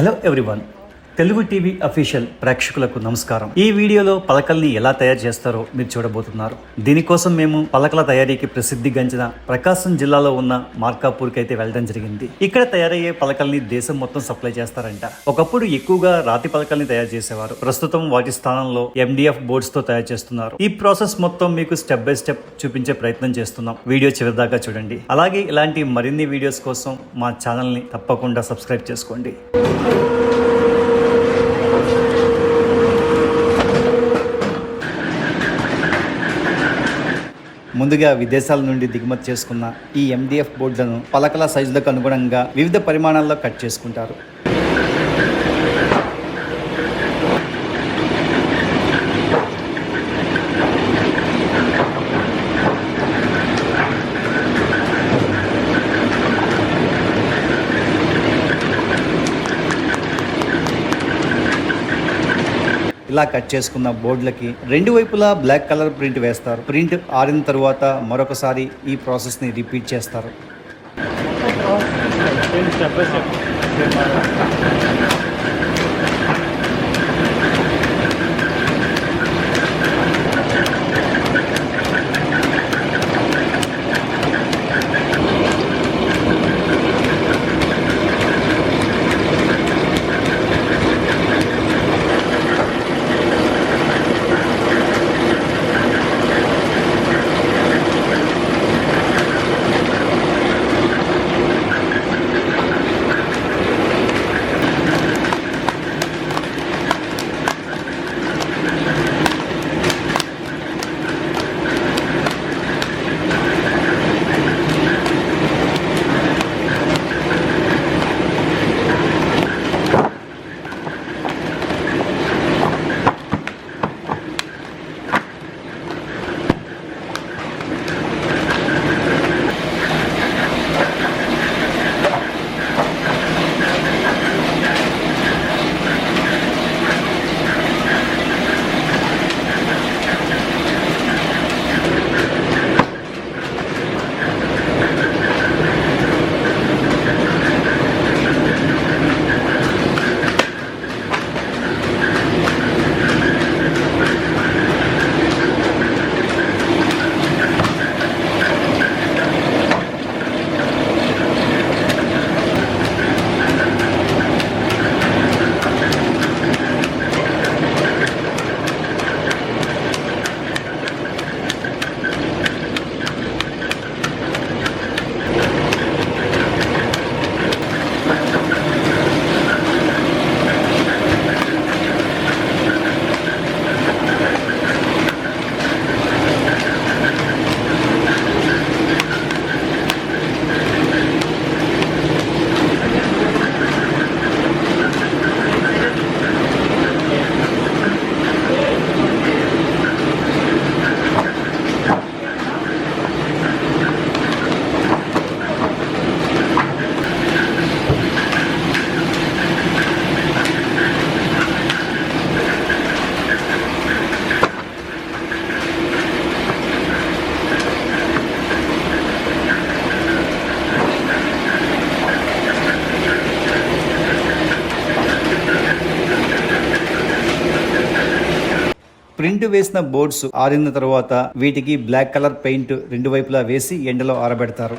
Hello everyone. Telugu TV official ప్రేక్షకులకు నమస్కారం. ఈ వీడియోలో పలకల్ని ఎలా తయారు చేస్తారో మీరు చూడబోతున్నారు. దీనికోసం మేము పలకల తయారీకి ప్రసిద్ధి గంచిన ప్రకాశం జిల్లాలో ఉన్న మార్కాపూర్కి అయితే వెళ్ళడం జరిగింది. ఇక్కడ తయారయ్యే పలకల్ని దేశం మొత్తం సప్లై చేస్తారంట. ఒకప్పుడు ఎక్కువగా రాతి పలకల్ని తయారు చేసేవారు. ప్రస్తుతం వాటి స్థానంలో ఎండిఎఫ్ బోర్డ్స్తో తయారు చేస్తున్నారు. ఈ ప్రాసెస్ మొత్తం మీకు స్టెప్ బై స్టెప్ చూపించే ప్రయత్నం చేస్తున్నాం. వీడియో చివరిదాకా చూడండి. అలాగే ఇలాంటి మరిన్ని వీడియోస్ కోసం మా ఛానల్ని తప్పకుండా సబ్స్క్రైబ్ చేసుకోండి. ముందుగా విదేశాల నుండి దిగుమతి చేసుకున్న ఈ ఎండిఎఫ్ బోర్డులను పలకల సైజులకు అనుగుణంగా వివిధ పరిమాణాల్లో కట్ చేసుకుంటారు. ఇలా కట్ చేసుకున్న బోర్డులకి రెండు వైపులా బ్లాక్ కలర్ ప్రింట్ వేస్తారు. ప్రింట్ ఆరిన తర్వాత మరొకసారి ఈ ప్రాసెస్ని రిపీట్ చేస్తారు. ప్రింట్ వేసిన బోర్డ్స్ ఆరిన తర్వాత వీటికి బ్లాక్ కలర్ పెయింట్ రెండు వైపులా వేసి ఎండలో ఆరబెడతారు.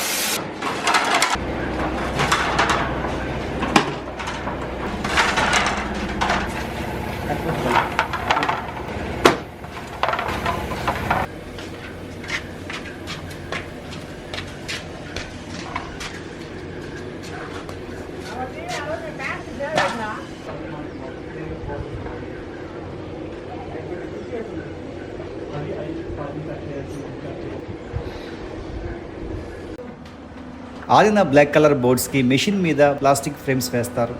ఆరిన బ్లాక్ కలర్ బోర్డ్స్కి మెషిన్ మీద ప్లాస్టిక్ ఫ్రేమ్స్ వేస్తారు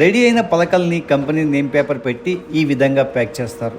రెడీ అయిన పలకల్ని కంపెనీ నేమ్ పేపర్ పెట్టి ఈ విధంగా ప్యాక్ చేస్తారు.